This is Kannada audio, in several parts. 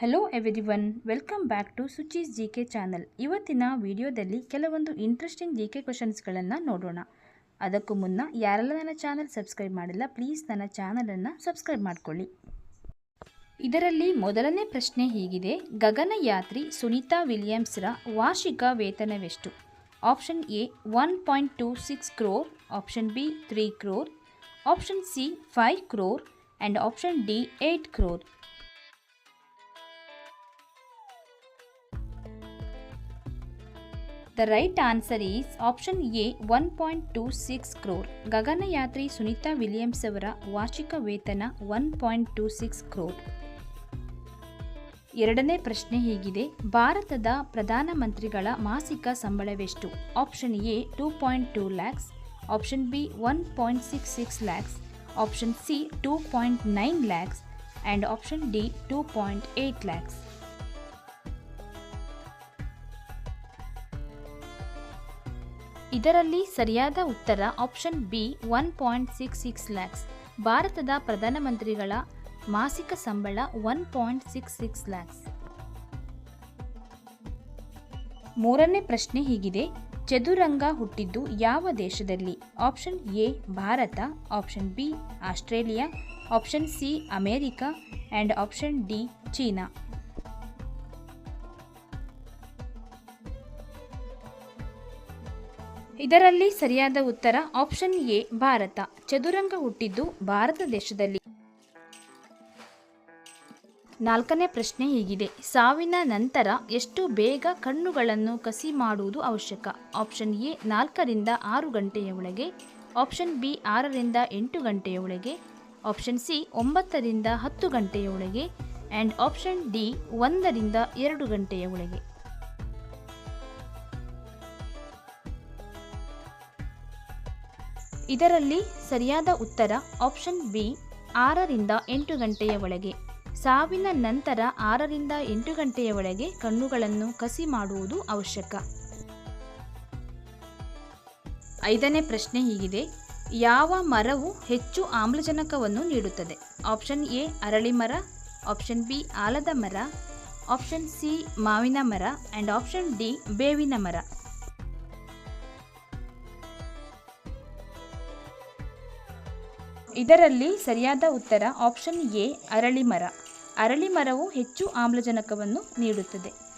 Hello everyone welcome back to Suchi's G K channel ಇವತ್ತಿನ ವಿಡಿಯೋದಲ್ಲಿ ಕೆಲವೊಂದು ಇಂಟ್ರೆಸ್ಟಿಂಗ್ ಜಿ ಕೆ ಕ್ವಶನ್ಸ್ಗಳನ್ನು ನೋಡೋಣ. ಅದಕ್ಕೂ ಮುನ್ನ ಯಾರೆಲ್ಲ ನನ್ನ ಚಾನಲ್ ಸಬ್ಸ್ಕ್ರೈಬ್ ಮಾಡಿಲ್ಲ ಪ್ಲೀಸ್ ನನ್ನ ಚಾನಲನ್ನು ಸಬ್ಸ್ಕ್ರೈಬ್ ಮಾಡಿಕೊಳ್ಳಿ. ಇದರಲ್ಲಿ ಮೊದಲನೇ ಪ್ರಶ್ನೆ ಹೀಗಿದೆ. ಗಗನಯಾತ್ರಿ ಸುನೀತಾ ವಿಲಿಯಮ್ಸ್ರ ವಾರ್ಷಿಕ ವೇತನವೆಷ್ಟು? Option A one point two six crore option B three crore option C five crore and option D eight crore The right answer is option A one point two six crore ಗಗನಯಾತ್ರಿ Sunita Williams ಅವರ ವಾರ್ಷಿಕ ವೇತನ one point two six crore ಎರಡನೇ ಪ್ರಶ್ನೆ ಹೀಗಿದೆ. ಭಾರತದ ಪ್ರಧಾನಮಂತ್ರಿಗಳ ಮಾಸಿಕ ಸಂಬಳವೆಷ್ಟು? Option A two point two lakhs option B one point six six lakhs option C two point nine lakhs and option D two point eight lakhs ಇದರಲ್ಲಿ ಸರಿಯಾದ ಉತ್ತರ option B one point six six lakhs ಭಾರತದ ಪ್ರಧಾನಮಂತ್ರಿಗಳ ಮಾಸಿಕ ಸಂಬಳ one point six six lakhs ಮೂರನೇ ಪ್ರಶ್ನೆ ಹೀಗಿದೆ. ಚದುರಂಗ ಹುಟ್ಟಿದ್ದು ಯಾವ ದೇಶದಲ್ಲಿ? Option A, Bharat. Option B, Australia. Option C, America. And option D, China. ಇದರಲ್ಲಿ ಸರಿಯಾದ ಉತ್ತರ ಆಪ್ಷನ್ ಎ, ಭಾರತ. ಚದುರಂಗ ಹುಟ್ಟಿದ್ದು ಭಾರತ ದೇಶದಲ್ಲಿ. ನಾಲ್ಕನೇ ಪ್ರಶ್ನೆ ಹೀಗಿದೆ. ಸಾವಿನ ನಂತರ ಎಷ್ಟು ಬೇಗ ಕಣ್ಣುಗಳನ್ನು ಕಸಿ ಮಾಡುವುದು ಅವಶ್ಯಕ? ಆಪ್ಷನ್ ಎ, ನಾಲ್ಕರಿಂದ ಆರು ಗಂಟೆಯ ಒಳಗೆ. ಆಪ್ಷನ್ ಬಿ, ಆರರಿಂದ ಎಂಟು ಗಂಟೆಯ ಒಳಗೆ. ಆಪ್ಷನ್ ಸಿ, ಒಂಬತ್ತರಿಂದ ಹತ್ತು ಗಂಟೆಯ ಒಳಗೆ. ಆ್ಯಂಡ್ ಆಪ್ಷನ್ ಡಿ, ಒಂದರಿಂದ ಎರಡು ಗಂಟೆಯ ಒಳಗೆ. ಇದರಲ್ಲಿ ಸರಿಯಾದ ಉತ್ತರ ಆಪ್ಷನ್ ಬಿ, ಆರರಿಂದ ಎಂಟು ಗಂಟೆಯ ಒಳಗೆ. ಸಾವಿನ ನಂತರ ಆರರಿಂದ ಎಂಟು ಗಂಟೆಯ ಒಳಗೆ ಕಣ್ಣುಗಳನ್ನು ಕಸಿ ಮಾಡುವುದು ಅವಶ್ಯಕ. ಐದನೇ ಪ್ರಶ್ನೆ ಹೀಗಿದೆ. ಯಾವ ಮರವು ಹೆಚ್ಚು ಆಮ್ಲಜನಕವನ್ನು ನೀಡುತ್ತದೆ? ಆಪ್ಷನ್ ಎ, ಅರಳಿ ಮರ, ಆಪ್ಷನ್ ಬಿ, ಆಲದ ಮರ, ಆಪ್ಷನ್ ಸಿ, ಮಾವಿನ ಮರ ಆ್ಯಂಡ್ ಆಪ್ಷನ್ ಡಿ, ಬೇವಿನ ಮರ. ಇದರಲ್ಲಿ ಸರಿಯಾದ ಉತ್ತರ ಆಪ್ಷನ್ ಎ ಅರಳಿ ಮರ ಅರಳಿ ಮರವು ಹೆಚ್ಚು ಆಮ್ಲಜನಕವನ್ನು ನೀಡುತ್ತದೆ.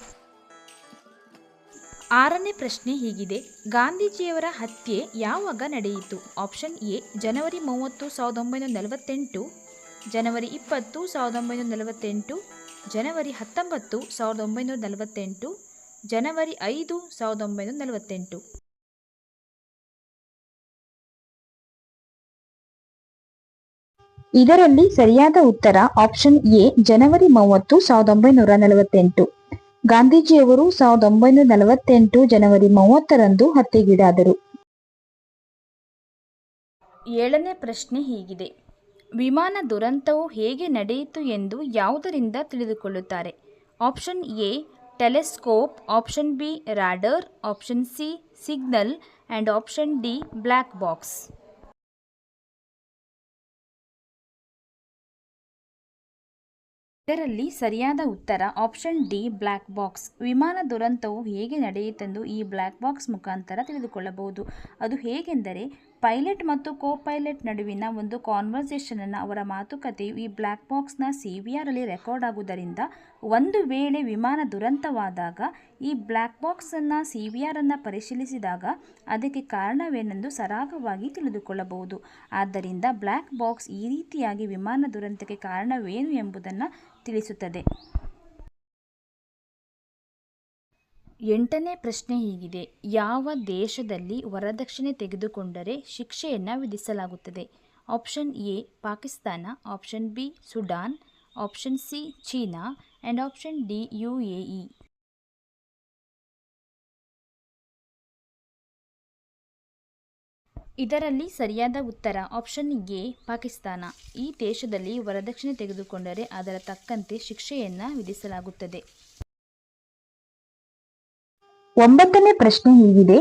ಆರನೇ ಪ್ರಶ್ನೆ ಹೀಗಿದೆ. ಗಾಂಧೀಜಿಯವರ ಹತ್ಯೆ ಯಾವಾಗ ನಡೆಯಿತು? ಆಪ್ಷನ್ ಎ ಜನವರಿ ಮೂವತ್ತು, ಸಾವಿರದ ಒಂಬೈನೂರ ನಲವತ್ತೆಂಟು, ಜನವರಿ ಇಪ್ಪತ್ತು, ಸಾವಿರದ ಒಂಬೈನೂರ ನಲವತ್ತೆಂಟು, ಜನವರಿ ಹತ್ತೊಂಬತ್ತು, ಸಾವಿರದ ಒಂಬೈನೂರ ನಲವತ್ತೆಂಟು, ಜನವರಿ ಐದು, ಸಾವಿರದ ಒಂಬೈನೂರ ನಲವತ್ತೆಂಟು. ಇದರಲ್ಲಿ ಸರಿಯಾದ ಉತ್ತರ ಆಪ್ಷನ್ ಎ ಜನವರಿ ಮೂವತ್ತು, ಸಾವಿರದ ಒಂಬೈನೂರ ನಲವತ್ತೆಂಟು. ಗಾಂಧೀಜಿಯವರು ಸಾವಿರದ ಒಂಬೈನೂರ ನಲವತ್ತೆಂಟು ಜನವರಿ ಮೂವತ್ತರಂದು ಹತ್ಯೆಗೀಡಾದರು. ಏಳನೇ ಪ್ರಶ್ನೆ ಹೀಗಿದೆ. ವಿಮಾನ ದುರಂತವು ಹೇಗೆ ನಡೆಯಿತು ಎಂದು ಯಾವುದರಿಂದ ತಿಳಿದುಕೊಳ್ಳುತ್ತಾರೆ? Option A telescope option B radar option C signal and option D black box ಇದರಲ್ಲಿ ಸರಿಯಾದ ಉತ್ತರ ಆಪ್ಷನ್ ಡಿ ಬ್ಲ್ಯಾಕ್ ಬಾಕ್ಸ್. ವಿಮಾನ ದುರಂತವು ಹೇಗೆ ನಡೆಯಿತೆಂದು ಈ ಬ್ಲ್ಯಾಕ್ ಬಾಕ್ಸ್ ಮುಖಾಂತರ ತಿಳಿದುಕೊಳ್ಳಬಹುದು. ಅದು ಹೇಗೆಂದರೆ ಪೈಲಟ್ ಮತ್ತು ಕೋ ಪೈಲಟ್ ನಡುವಿನ ಒಂದು ಕಾನ್ವರ್ಸೇಷನನ್ನು ಅವರ ಮಾತುಕತೆಯು ಈ ಬ್ಲ್ಯಾಕ್ ಬಾಕ್ಸ್ನ ಸಿ ವಿ ಆರಲ್ಲಿ ರೆಕಾರ್ಡ್ ಆಗುವುದರಿಂದ ಒಂದು ವೇಳೆ ವಿಮಾನ ದುರಂತವಾದಾಗ ಈ ಬ್ಲ್ಯಾಕ್ ಬಾಕ್ಸನ್ನು ಸಿ ವಿ ಆರನ್ನು ಪರಿಶೀಲಿಸಿದಾಗ ಅದಕ್ಕೆ ಕಾರಣವೇನೆಂದು ಸರಾಗವಾಗಿ ತಿಳಿದುಕೊಳ್ಳಬಹುದು. ಆದ್ದರಿಂದ ಬ್ಲ್ಯಾಕ್ ಬಾಕ್ಸ್ ಈ ರೀತಿಯಾಗಿ ವಿಮಾನ ದುರಂತಕ್ಕೆ ಕಾರಣವೇನು ಎಂಬುದನ್ನು ತಿಳಿಸುತ್ತದೆ. ಎಂಟನೇ ಪ್ರಶ್ನೆ ಹೀಗಿದೆ. ಯಾವ ದೇಶದಲ್ಲಿ ವರದಕ್ಷಿಣೆ ತೆಗೆದುಕೊಂಡರೆ ಶಿಕ್ಷೆಯನ್ನು ವಿಧಿಸಲಾಗುತ್ತದೆ? Option A, Pakistan, option B, Sudan, option C, China and option D, U A E. ಇದರಲ್ಲಿ ಸರಿಯಾದ ಉತ್ತರ, ಆಪ್ಷನ್ ಎ, ಪಾಕಿಸ್ತಾನ. ಈ ದೇಶದಲ್ಲಿ ವರದಕ್ಷಿಣೆ ತೆಗೆದುಕೊಂಡರೆ ಅದರ ತಕ್ಕಂತೆ ಶಿಕ್ಷೆಯನ್ನು ವಿಧಿಸಲಾಗುತ್ತದೆ. ಒಂಬತ್ತನೇ ಪ್ರಶ್ನೆ ಹೀಗಿದೆ.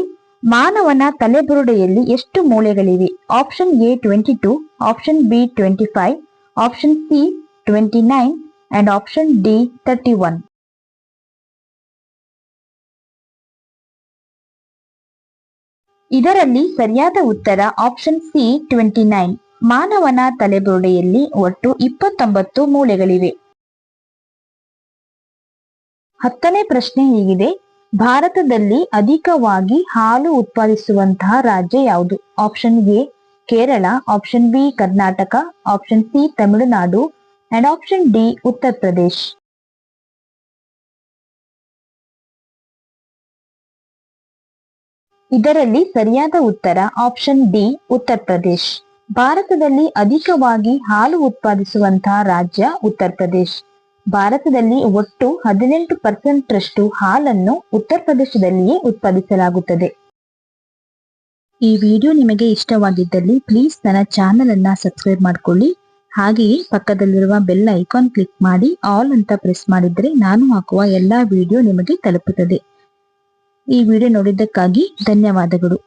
ಮಾನವನ ತಲೆಬುರುಡೆಯಲ್ಲಿ ಎಷ್ಟು ಮೂಳೆಗಳಿವೆ option A twenty two, option B twenty five, option C twenty nine and option D thirty one. ಇದರಲ್ಲಿ ಸರಿಯಾದ ಉತ್ತರ ಆಪ್ಷನ್ ಸಿ ಟ್ವೆಂಟಿ ನೈನ್. ಮಾನವನ ತಲೆಬುರುಡೆಯಲ್ಲಿ ಒಟ್ಟು ಇಪ್ಪತ್ತೊಂಬತ್ತು ಮೂಳೆಗಳಿವೆ ಹತ್ತನೇ ಪ್ರಶ್ನೆ ಹೀಗಿದೆ. ಭಾರತದಲ್ಲಿ ಅಧಿಕವಾಗಿ ಹಾಲು ಉತ್ಪಾದಿಸುವಂತಹ ರಾಜ್ಯ ಯಾವುದು? Option A Kerala. Option B Karnataka. Option C Tamil Nadu. And option D Uttar Pradesh. ಇದರಲ್ಲಿ ಸರಿಯಾದ ಉತ್ತರ ಆಪ್ಷನ್ ಡಿ ಉತ್ತರ ಪ್ರದೇಶ್. ಭಾರತದಲ್ಲಿ ಅಧಿಕವಾಗಿ ಹಾಲು ಉತ್ಪಾದಿಸುವಂತಹ ರಾಜ್ಯ ಉತ್ತರ ಪ್ರದೇಶ್. ಭಾರತದಲ್ಲಿ ಒಟ್ಟು ಹದಿನೆಂಟು ಪರ್ಸೆಂಟ್ ರಷ್ಟು ಹಾಲನ್ನು ಉತ್ತರ ಪ್ರದೇಶದಲ್ಲಿಯೇ ಉತ್ಪಾದಿಸಲಾಗುತ್ತದೆ. ಈ ವಿಡಿಯೋ ನಿಮಗೆ ಇಷ್ಟವಾಗಿದ್ದಲ್ಲಿ ಪ್ಲೀಸ್ ನನ್ನ ಚಾನೆಲ್ ಅನ್ನ ಸಬ್ಸ್ಕ್ರೈಬ್ ಮಾಡ್ಕೊಳ್ಳಿ. ಹಾಗೆಯೇ ಪಕ್ಕದಲ್ಲಿರುವ ಬೆಲ್ ಐಕಾನ್ ಕ್ಲಿಕ್ ಮಾಡಿ ಆಲ್ ಅಂತ ಪ್ರೆಸ್ ಮಾಡಿದ್ರೆ ನಾನು ಹಾಕುವ ಎಲ್ಲಾ ವಿಡಿಯೋ ನಿಮಗೆ ತಲುಪುತ್ತದೆ. ಈ ವಿಡಿಯೋ ನೋಡಿದ್ದಕ್ಕಾಗಿ ಧನ್ಯವಾದಗಳು.